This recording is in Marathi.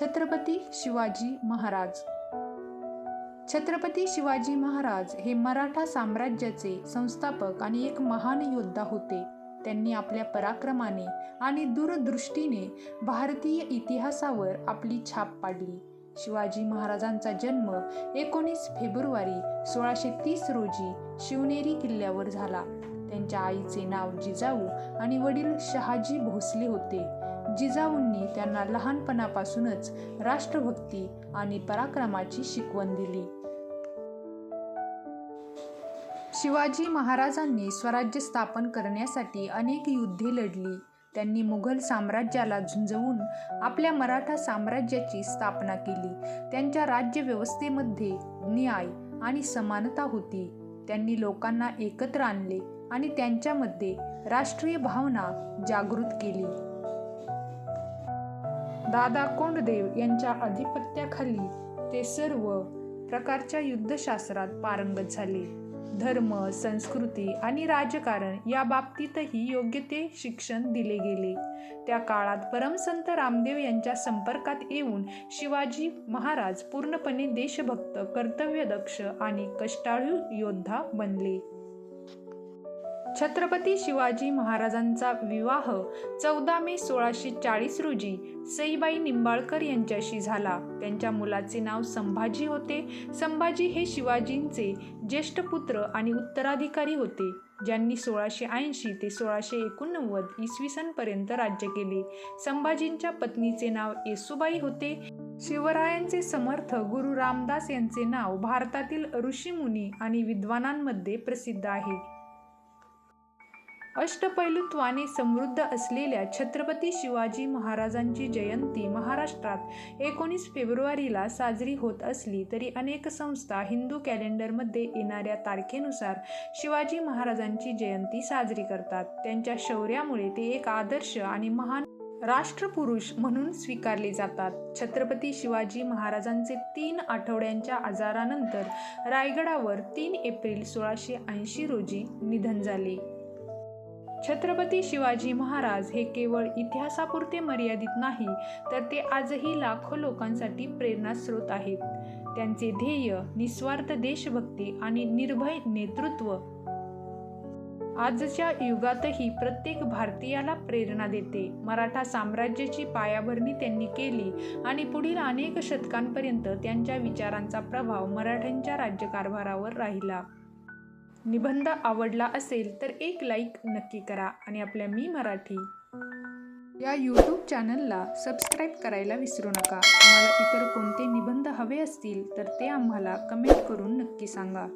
छत्रपती शिवाजी महाराज. छत्रपती शिवाजी महाराज हे मराठा साम्राज्याचे संस्थापक आणि एक महान योद्धा होते. त्यांनी आपल्या पराक्रमाने आणि दूरदृष्टीने भारतीय इतिहासावर आपली छाप पाडली. शिवाजी महाराजांचा जन्म एकोणीस फेब्रुवारी सोळाशे तीस रोजी शिवनेरी किल्ल्यावर झाला. त्यांच्या आईचे नाव जिजाऊ आणि वडील शहाजी भोसले होते. जिजाऊंनी त्यांना लहानपणापासूनच राष्ट्रभक्ती आणि पराक्रमाची शिकवण दिली. शिवाजी महाराजांनी स्वराज्य स्थापन करण्यासाठी अनेक युद्धे लढली. त्यांनी मुघल साम्राज्याला झुंजवून आपल्या मराठा साम्राज्याची स्थापना केली. त्यांच्या राज्यव्यवस्थेमध्ये न्याय आणि समानता होती. त्यांनी लोकांना एकत्र आणले आणि त्यांच्यामध्ये राष्ट्रीय भावना जागृत केली. दादा कोंडदेव यांच्या अधिपत्याखाली ते सर्व प्रकारच्या युद्धशास्त्रात पारंगत झाले. धर्म संस्कृती आणि राजकारण या बाबतीतही योग्य ते शिक्षण दिले गेले. त्या काळात परमसंत रामदेव यांच्या संपर्कात येऊन शिवाजी महाराज पूर्णपणे देशभक्त कर्तव्यदक्ष आणि कष्टाळू योद्धा बनले. छत्रपती शिवाजी महाराजांचा विवाह चौदा मे सोळाशे चाळीस रोजी सईबाई निंबाळकर यांच्याशी झाला. त्यांच्या मुलाचे नाव संभाजी होते. संभाजी हे शिवाजींचे ज्येष्ठ पुत्र आणि उत्तराधिकारी होते. ज्यांनी सोळाशे ऐंशी ते सोळाशे एकोणनव्वद इसवी सनपर्यंत राज्य केले. संभाजींच्या पत्नीचे नाव येसुबाई होते. शिवरायांचे समर्थ गुरु रामदास यांचे नाव भारतातील ऋषीमुनी आणि विद्वानांमध्ये प्रसिद्ध आहे. अष्टपैलुत्वाने समृद्ध असलेल्या छत्रपती शिवाजी महाराजांची जयंती महाराष्ट्रात एकोणीस फेब्रुवारीला साजरी होत असली तरी अनेक संस्था हिंदू कॅलेंडरमध्ये येणाऱ्या तारखेनुसार शिवाजी महाराजांची जयंती साजरी करतात. त्यांच्या शौर्यामुळे ते एक आदर्श आणि महान राष्ट्रपुरुष म्हणून स्वीकारले जातात. छत्रपती शिवाजी महाराजांचे तीन आठवड्यांच्या आजारानंतर रायगडावर तीन एप्रिल सोळाशे ऐंशी रोजी निधन झाले. छत्रपती शिवाजी महाराज हे केवळ इतिहासापुरते मर्यादित नाही तर ते आजही लाखो लोकांसाठी प्रेरणास्रोत आहेत. त्यांचे ध्येय निस्वार्थ देशभक्ती आणि निर्भय नेतृत्व. आजच्या युगातही प्रत्येक भारतीयाला प्रेरणा देते. मराठा साम्राज्याची पायाभरणी त्यांनी केली आणि पुढील अनेक शतकांपर्यंत त्यांच्या विचारांचा प्रभाव मराठ्यांच्या राज्यकारभारावर राहिला. निबंध आवडला असेल तर एक लाईक नक्की करा आणि आपल्या मी मराठी या यूट्यूब चॅनलला सबस्क्राईब करायला विसरू नका. तुम्हाला इतर कोणते निबंध हवे असतील तर ते आम्हाला कमेंट करून नक्की सांगा.